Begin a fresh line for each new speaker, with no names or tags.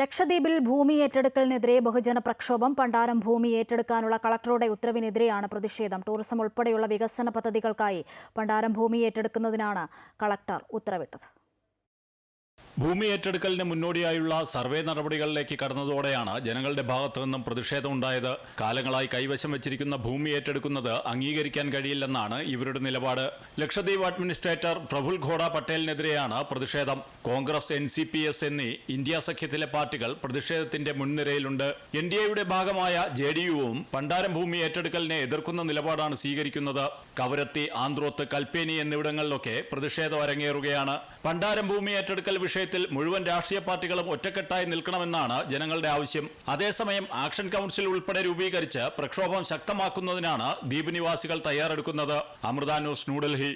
ലക്ഷദ്വീപിൽ ഭൂമി ഏറ്റെടുക്കലിനെതിരെ ബഹുജന പ്രക്ഷോഭം പണ്ടാരം ഭൂമി ഏറ്റെടുക്കാനുള്ള കളക്ടറുടെ ഉത്തരവിനെതിരെയാണ് പ്രതിഷേധം. ടൂറിസം ഉൾപ്പെടെയുള്ള വികസന പദ്ധതികൾക്കായി പണ്ടാരം ഭൂമി ഏറ്റെടുക്കുന്നതിനാണ് കളക്ടർ ഉത്തരവിട്ടത്.
ഭൂമി ഏറ്റെടുക്കലിന് മുന്നോടിയായുള്ള സർവേ നടപടികളിലേക്ക് കടന്നതോടെയാണ് ജനങ്ങളുടെ ഭാഗത്തു നിന്നും പ്രതിഷേധമുണ്ടായത് കാലങ്ങളായി കൈവശം വെച്ചിരിക്കുന്ന ഭൂമി ഏറ്റെടുക്കുന്നത് അംഗീകരിക്കാൻ കഴിയില്ലെന്നാണ് ഇവരുടെ നിലപാട്. ലക്ഷദ്വീപ് അഡ്മിനിസ്ട്രേറ്റർ പ്രഫുൽ ഘോഡ പട്ടേലിനെതിരെയാണ് പ്രതിഷേധം. Congress N C P S എന്നീ ഇന്ത്യ സഖ്യത്തിലെ പാർട്ടികൾ പ്രതിഷേധത്തിന്റെ മുൻനിരയിലുണ്ട്. എൻ ഡി എയുടെ ഭാഗമായ ജെ ഡി യുവും പണ്ടാരം ഭൂമി ഏറ്റെടുക്കലിനെ എതിർക്കുന്ന നിലപാടാണ് സ്വീകരിക്കുന്നത്. കവരത്തി ആന്ത്രോത്ത് കൽപ്പേനി എന്നിവിടങ്ങളിലൊക്കെ പ്രതിഷേധം അരങ്ങേറുകയാണ്. പണ്ടാരം ഭൂമി ഏറ്റെടുക്കൽ വിഷയത്തിൽ മുഴുവൻ രാഷ്ട്രീയ പാർട്ടികളും ഒറ്റക്കെട്ടായി നിൽക്കണമെന്നാണ് ജനങ്ങളുടെ ആവശ്യം. അതേസമയം ആക്ഷൻ കൗൺസിൽ ഉൾപ്പെടെ രൂപീകരിച്ച് പ്രക്ഷോഭം ശക്തമാക്കുന്നതിനാണ് ദ്വീപ് നിവാസികൾ തയ്യാറെടുക്കുന്നത്. അമൃത ന്യൂസ് ന്യൂഡൽഹി.